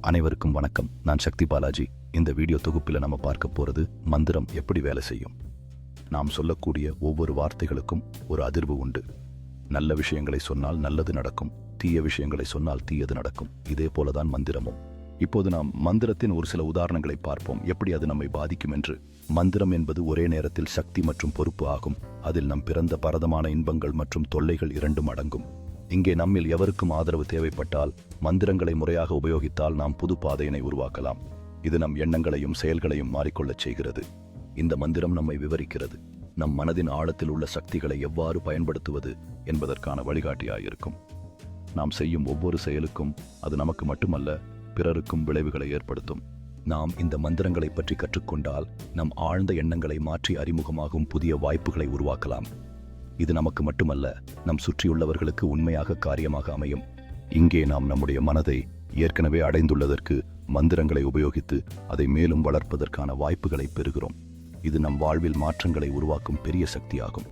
அனைவருக்கும் வணக்கம். நான் சக்தி பாலாஜி. இந்த வீடியோ தொகுப்பில் நம்ம பார்க்க போகிறது மந்திரம் எப்படி வேலை செய்யும். நாம் சொல்லக்கூடிய ஒவ்வொரு வார்த்தைகளுக்கும் ஒரு அதிர்வு உண்டு. நல்ல விஷயங்களை சொன்னால் நல்லது நடக்கும். தீய விஷயங்களை சொன்னால் தீயது நடக்கும். இதே போலதான் மந்திரமும். இப்போது நாம் மந்திரத்தின் ஒரு சில உதாரணங்களை பார்ப்போம். எப்படி அது நம்மை பாதிக்கும் என்று. மந்திரம் என்பது ஒரே நேரத்தில் சக்தி மற்றும் பொறுப்பு ஆகும். அதில் நம் பிறந்த பரதமான இன்பங்கள் மற்றும் தொல்லைகள் இரண்டும் அடங்கும். இங்கே நம்மில் எவருக்கும் ஆதரவு தேவைப்பட்டால் மந்திரங்களை முறையாக உபயோகித்தால் நாம் புது பாதையினை உருவாக்கலாம். இது நம் எண்ணங்களையும் செயல்களையும் மாறிக்கொள்ளச் செய்கிறது. இந்த மந்திரம் நம்மை விவரிக்கிறது. நம் மனதின் ஆழத்தில் உள்ள சக்திகளை எவ்வாறு பயன்படுத்துவது என்பதற்கான வழிகாட்டியாயிருக்கும். நாம் செய்யும் ஒவ்வொரு செயலுக்கும் அது நமக்கு மட்டுமல்ல பிறருக்கும் விளைவுகளை ஏற்படுத்தும். நாம் இந்த மந்திரங்களை பற்றி கற்றுக்கொண்டால் நம் ஆழ்ந்த எண்ணங்களை மாற்றி அறிமுகமாகும் புதிய வாய்ப்புகளை உருவாக்கலாம். இது நமக்கு மட்டுமல்ல நம் சுற்றியுள்ளவர்களுக்கு உண்மையாக காரியமாக அமையும். இங்கே நாம் நம்முடைய மனதை ஏற்கனவே அடைந்துள்ளதற்கு மந்திரங்களை உபயோகித்து அதை மேலும் வளர்ப்பதற்கான வாய்ப்புகளை பெறுகிறோம். இது நம் வாழ்வில் மாற்றங்களை உருவாக்கும் பெரிய சக்தியாகும்.